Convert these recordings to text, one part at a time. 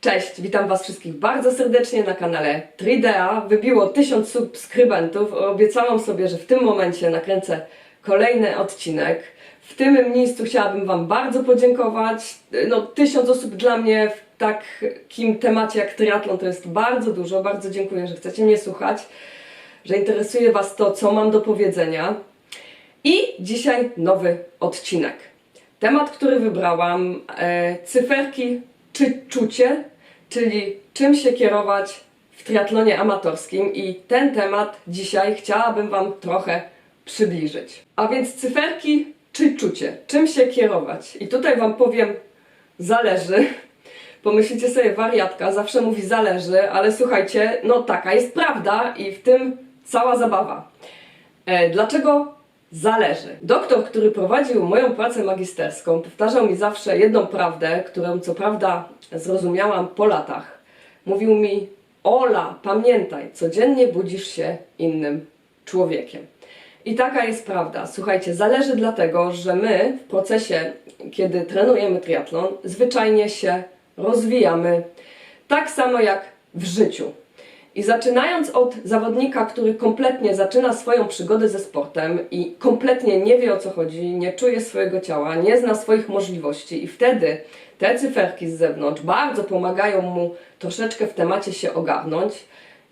Cześć, witam Was wszystkich bardzo serdecznie na kanale 3DA. Wybiło 1000 subskrybentów. Obiecałam sobie, że w tym momencie nakręcę kolejny odcinek. W tym miejscu chciałabym Wam bardzo podziękować. No, 1000 osób dla mnie w takim temacie jak triatlon to jest bardzo dużo. Bardzo dziękuję, że chcecie mnie słuchać, że interesuje Was to, co mam do powiedzenia. I dzisiaj nowy odcinek. Temat, który wybrałam, e, cyferki czy czucie, czyli czym się kierować w triatlonie amatorskim i ten temat dzisiaj chciałabym Wam trochę przybliżyć. A więc cyferki czy czucie, czym się kierować? I tutaj Wam powiem, zależy. Pomyślicie sobie, wariatka zawsze mówi zależy, ale słuchajcie, no taka jest prawda i w tym cała zabawa. E, dlaczego zależy? Doktor, który prowadził moją pracę magisterską, powtarzał mi zawsze jedną prawdę, którą co prawda zrozumiałam po latach. Mówił mi: Ola, pamiętaj, codziennie budzisz się innym człowiekiem. I taka jest prawda. Słuchajcie, zależy dlatego, że my w procesie, kiedy trenujemy triatlon, zwyczajnie się rozwijamy. Tak samo jak w życiu. I zaczynając od zawodnika, który kompletnie zaczyna swoją przygodę ze sportem i kompletnie nie wie o co chodzi, nie czuje swojego ciała, nie zna swoich możliwości, i wtedy te cyferki z zewnątrz bardzo pomagają mu troszeczkę w temacie się ogarnąć.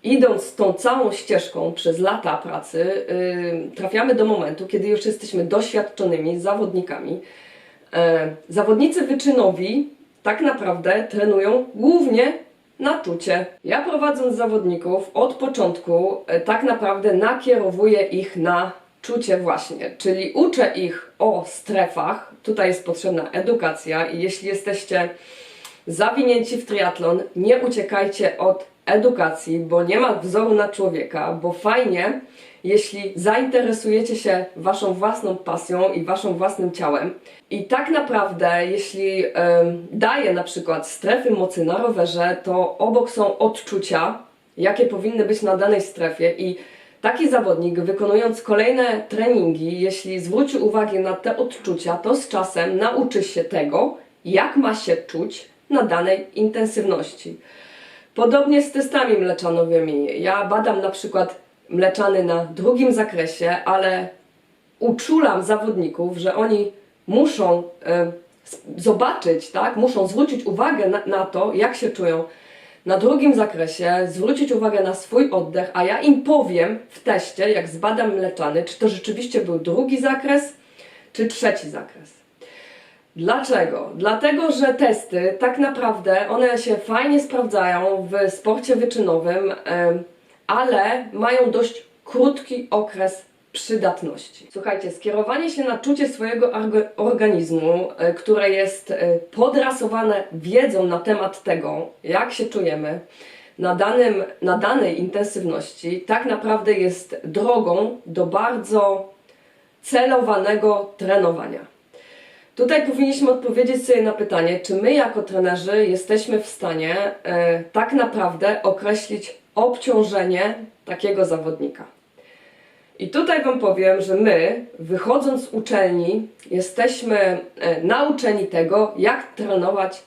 Idąc tą całą ścieżką przez lata pracy, yy, trafiamy do momentu, kiedy już jesteśmy doświadczonymi zawodnikami. E, zawodnicy wyczynowi tak naprawdę trenują głównie na czucie. Ja prowadząc zawodników od początku e, tak naprawdę nakierowuję ich na czucie właśnie, czyli uczę ich o strefach. Tutaj jest potrzebna edukacja i jeśli jesteście zawinięci w triatlon, nie uciekajcie od edukacji, bo nie ma wzoru na człowieka, bo fajnie, jeśli zainteresujecie się waszą własną pasją i waszym własnym ciałem. I tak naprawdę, jeśli daję na przykład strefy mocy na rowerze, to obok są odczucia, jakie powinny być na danej strefie i Taki zawodnik, wykonując kolejne treningi, jeśli zwróci uwagę na te odczucia, to z czasem nauczy się tego, jak ma się czuć na danej intensywności. Podobnie z testami mleczanowymi. Ja badam na przykład mleczany na drugim zakresie, ale uczulam zawodników, że oni muszą s- zobaczyć, tak, muszą zwrócić uwagę na, na to, jak się czują na drugim zakresie, zwrócić uwagę na swój oddech, a ja im powiem w teście, jak zbadam mleczany, czy to rzeczywiście był drugi zakres, czy trzeci zakres. Dlaczego? Dlatego, że testy tak naprawdę one się fajnie sprawdzają w sporcie wyczynowym, em, ale mają dość krótki okres przydatności. Słuchajcie, skierowanie się na czucie swojego organizmu, e, które jest e, podrasowane wiedzą na temat tego, jak się czujemy, na, danym, na danej intensywności, tak naprawdę jest drogą do bardzo celowanego trenowania. Tutaj powinniśmy odpowiedzieć sobie na pytanie, czy my jako trenerzy jesteśmy w stanie e, tak naprawdę określić obciążenie takiego zawodnika. I tutaj Wam powiem, że my, wychodząc z uczelni, jesteśmy e, nauczeni tego, jak trenować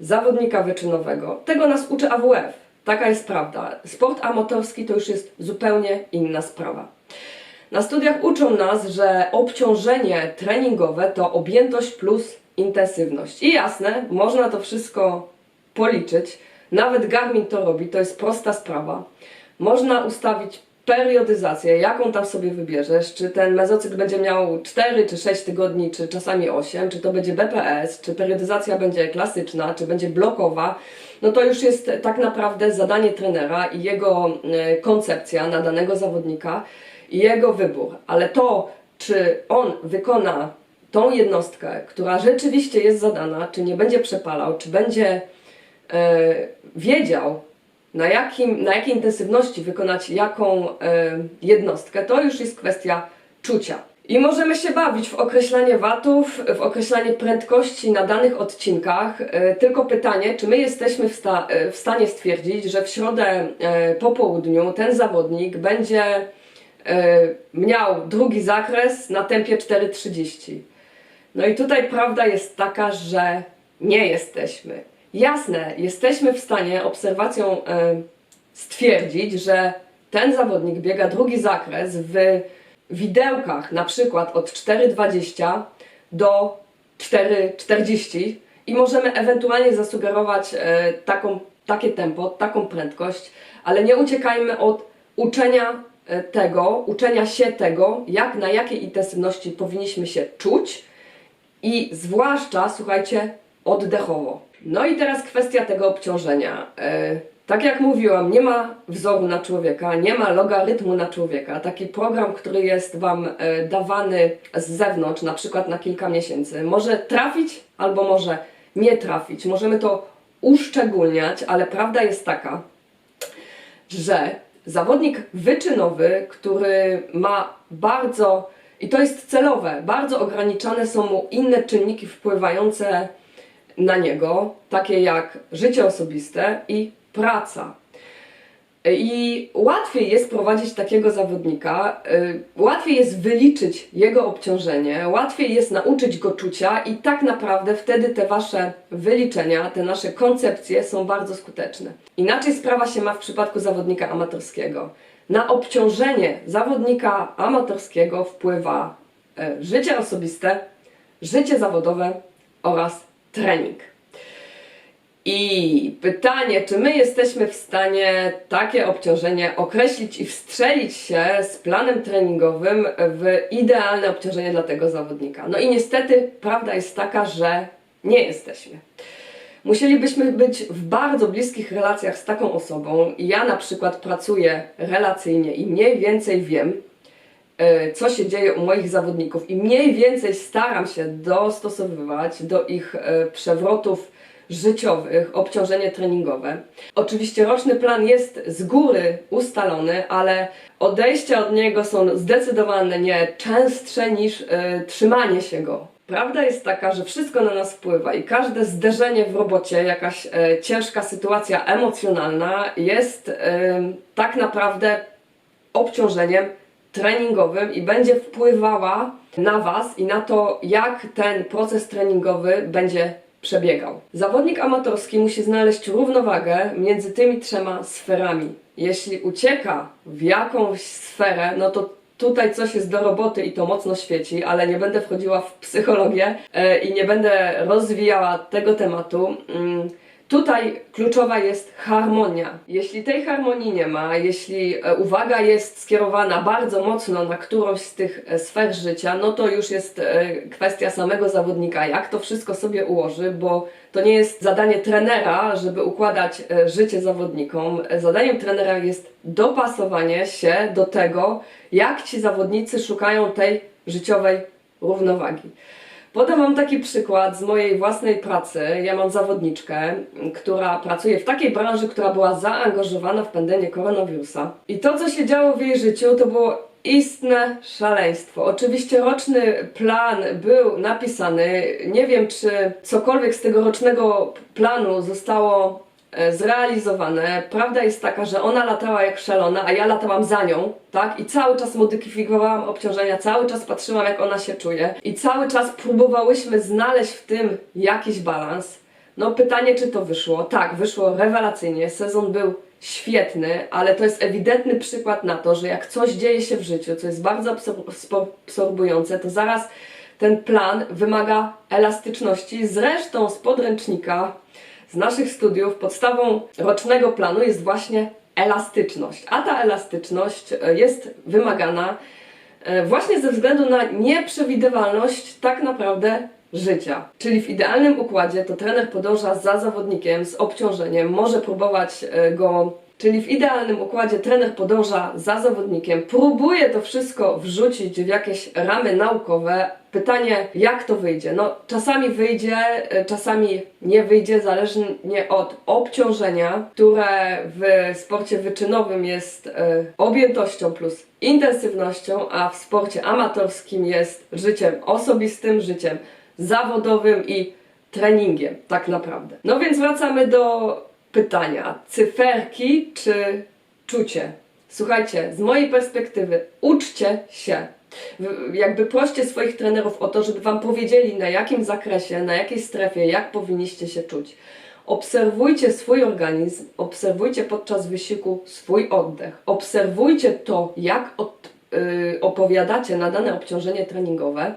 zawodnika wyczynowego. Tego nas uczy AWF. Taka jest prawda. Sport amatorski to już jest zupełnie inna sprawa. Na studiach uczą nas, że obciążenie treningowe to objętość plus intensywność. I jasne, można to wszystko policzyć. Nawet Garmin to robi, to jest prosta sprawa. Można ustawić periodyzację, jaką tam sobie wybierzesz, czy ten mezocykl będzie miał 4 czy 6 tygodni, czy czasami 8, czy to będzie BPS, czy periodyzacja będzie klasyczna, czy będzie blokowa, no to już jest tak naprawdę zadanie trenera i jego e, koncepcja na danego zawodnika i jego wybór. Ale to, czy on wykona tą jednostkę, która rzeczywiście jest zadana, czy nie będzie przepalał, czy będzie wiedział, na, jakim, na jakiej intensywności wykonać jaką e, jednostkę, to już jest kwestia czucia. I możemy się bawić w określanie watów, w określanie prędkości na danych odcinkach. E, tylko pytanie, czy my jesteśmy w, sta, e, w stanie stwierdzić, że w środę e, po południu ten zawodnik będzie e, miał drugi zakres na tempie 4,30. No i tutaj prawda jest taka, że nie jesteśmy. Jasne, jesteśmy w stanie obserwacją e, stwierdzić, że ten zawodnik biega drugi zakres w widełkach, na przykład od 4,20 do 4,40 i możemy ewentualnie zasugerować e, taką, takie tempo, taką prędkość, ale nie uciekajmy od uczenia e, tego, uczenia się tego, jak na jakiej intensywności powinniśmy się czuć i zwłaszcza, słuchajcie, oddechowo. No i teraz kwestia tego obciążenia. E, tak jak mówiłam, nie ma wzoru na człowieka, nie ma logarytmu na człowieka. Taki program, który jest Wam e, dawany z zewnątrz, na przykład na kilka miesięcy, może trafić albo może nie trafić. Możemy to uszczególniać, ale prawda jest taka, że zawodnik wyczynowy, który ma bardzo, i to jest celowe, bardzo ograniczane są mu inne czynniki wpływające na niego, takie jak życie osobiste i praca. I łatwiej jest prowadzić takiego zawodnika, y, łatwiej jest wyliczyć jego obciążenie, łatwiej jest nauczyć go czucia, i tak naprawdę wtedy te wasze wyliczenia, te nasze koncepcje są bardzo skuteczne. Inaczej sprawa się ma w przypadku zawodnika amatorskiego. Na obciążenie zawodnika amatorskiego wpływa y, życie osobiste, życie zawodowe oraz trening. I pytanie, czy my jesteśmy w stanie takie obciążenie określić i wstrzelić się z planem treningowym w idealne obciążenie dla tego zawodnika? No i niestety prawda jest taka, że nie jesteśmy. Musielibyśmy być w bardzo bliskich relacjach z taką osobą. Ja na przykład pracuję relacyjnie i mniej więcej wiem, co się dzieje u moich zawodników i mniej więcej staram się dostosowywać do ich e, przewrotów życiowych, obciążenie treningowe. Oczywiście roczny plan jest z góry ustalony, ale odejścia od niego są zdecydowanie nie częstsze niż y, trzymanie się go. Prawda jest taka, że wszystko na nas wpływa i każde zderzenie w robocie, jakaś y, ciężka sytuacja emocjonalna jest y, tak naprawdę obciążeniem treningowym i będzie wpływała na Was i na to, jak ten proces treningowy będzie przebiegał. Zawodnik amatorski musi znaleźć równowagę między tymi trzema sferami. Jeśli ucieka w jakąś sferę, no to tutaj coś jest do roboty i to mocno świeci, ale nie będę wchodziła w psychologię e, i nie będę rozwijała tego tematu. Tutaj kluczowa jest harmonia. Jeśli tej harmonii nie ma, jeśli e, uwaga jest skierowana bardzo mocno na którąś z tych e, sfer życia, no to już jest e, kwestia samego zawodnika, jak to wszystko sobie ułoży, bo to nie jest zadanie trenera, żeby układać życie zawodnikom. Zadaniem trenera jest dopasowanie się do tego, jak ci zawodnicy szukają tej życiowej równowagi. Podam Wam taki przykład z mojej własnej pracy. Ja mam zawodniczkę, która pracuje w takiej branży, która była zaangażowana w pandemię koronawirusa. I to, co się działo w jej życiu, to było istne szaleństwo. Oczywiście roczny plan był napisany. Nie wiem, czy cokolwiek z tego rocznego planu zostało zrealizowane. Prawda jest taka, że ona latała jak szalona, a ja latałam za nią, tak? I cały czas modyfikowałam obciążenia, cały czas patrzyłam, jak ona się czuje i cały czas próbowałyśmy znaleźć w tym jakiś balans. No pytanie, czy to wyszło? Tak, wyszło rewelacyjnie. Sezon był świetny, ale to jest ewidentny przykład na to, że jak coś dzieje się w życiu, co jest bardzo absor- absorbujące, to zaraz ten plan wymaga elastyczności. Zresztą z podręcznika, z naszych studiów, podstawą rocznego planu jest właśnie elastyczność. A ta elastyczność e, jest wymagana e, właśnie ze względu na nieprzewidywalność tak naprawdę życia. Czyli w idealnym układzie to trener podąża za zawodnikiem z obciążeniem, może próbować e, go Czyli w idealnym układzie trener podąża za zawodnikiem, próbuje to wszystko wrzucić w jakieś ramy naukowe. Pytanie, jak to wyjdzie? No, czasami wyjdzie, e, czasami nie wyjdzie, zależnie od obciążenia, które w sporcie wyczynowym jest e, objętością plus intensywnością, a w sporcie amatorskim jest życiem osobistym, życiem zawodowym i treningiem, tak naprawdę. No więc wracamy do pytania. Cyferki czy czucie? Słuchajcie, z mojej perspektywy, uczcie się. Jakby proście swoich trenerów o to, żeby wam powiedzieli na jakim zakresie, na jakiej strefie, jak powinniście się czuć. Obserwujcie swój organizm, obserwujcie podczas wysiłku swój oddech, obserwujcie to, jak od, yy, opowiadacie na dane obciążenie treningowe,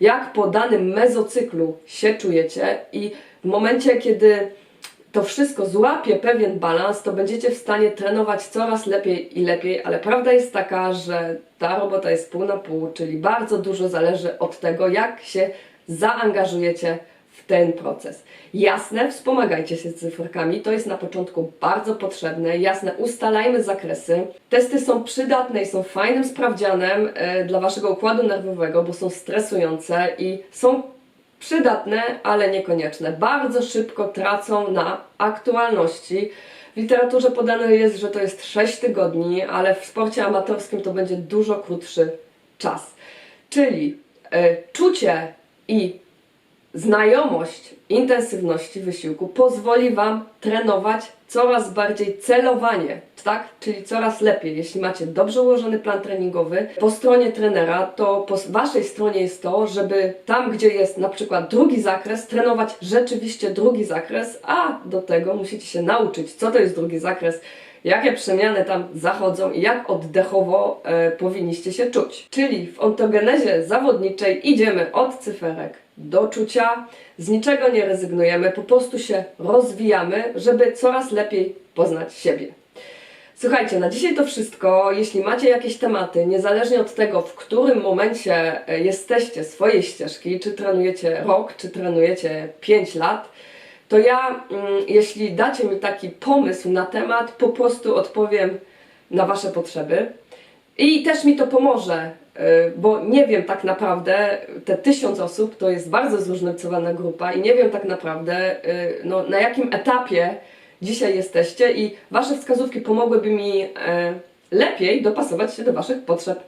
jak po danym mezocyklu się czujecie i w momencie, kiedy to wszystko złapie pewien balans, to będziecie w stanie trenować coraz lepiej i lepiej, ale prawda jest taka, że ta robota jest pół na pół, czyli bardzo dużo zależy od tego, jak się zaangażujecie w ten proces. Jasne, wspomagajcie się cyferkami, to jest na początku bardzo potrzebne. Jasne, ustalajmy zakresy. Testy są przydatne i są fajnym sprawdzianem e, dla waszego układu nerwowego, bo są stresujące i są przydatne, ale niekonieczne. Bardzo szybko tracą na aktualności. W literaturze podane jest, że to jest 6 tygodni, ale w sporcie amatorskim to będzie dużo krótszy czas. Czyli e, czucie i znajomość intensywności wysiłku pozwoli Wam trenować coraz bardziej celowanie, tak? Czyli coraz lepiej. Jeśli macie dobrze ułożony plan treningowy, po stronie trenera, to po Waszej stronie jest to, żeby tam, gdzie jest na przykład drugi zakres, trenować rzeczywiście drugi zakres, a do tego musicie się nauczyć, co to jest drugi zakres, jakie przemiany tam zachodzą i jak oddechowo e, powinniście się czuć. Czyli w ontogenezie zawodniczej idziemy od cyferek do czucia, z niczego nie rezygnujemy, po prostu się rozwijamy, żeby coraz lepiej poznać siebie. Słuchajcie, na dzisiaj to wszystko. Jeśli macie jakieś tematy, niezależnie od tego, w którym momencie e, jesteście swojej ścieżki, czy trenujecie rok, czy trenujecie 5 lat, to ja, mm, jeśli dacie mi taki pomysł na temat, po prostu odpowiem na Wasze potrzeby. I też mi to pomoże, y, bo nie wiem tak naprawdę, te tysiąc osób to jest bardzo zróżnicowana grupa i nie wiem tak naprawdę, y, no, na jakim etapie dzisiaj jesteście i Wasze wskazówki pomogłyby mi y, lepiej dopasować się do Waszych potrzeb.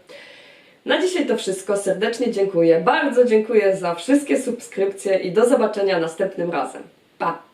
Na dzisiaj to wszystko. Serdecznie dziękuję. Bardzo dziękuję za wszystkie subskrypcje i do zobaczenia następnym razem. but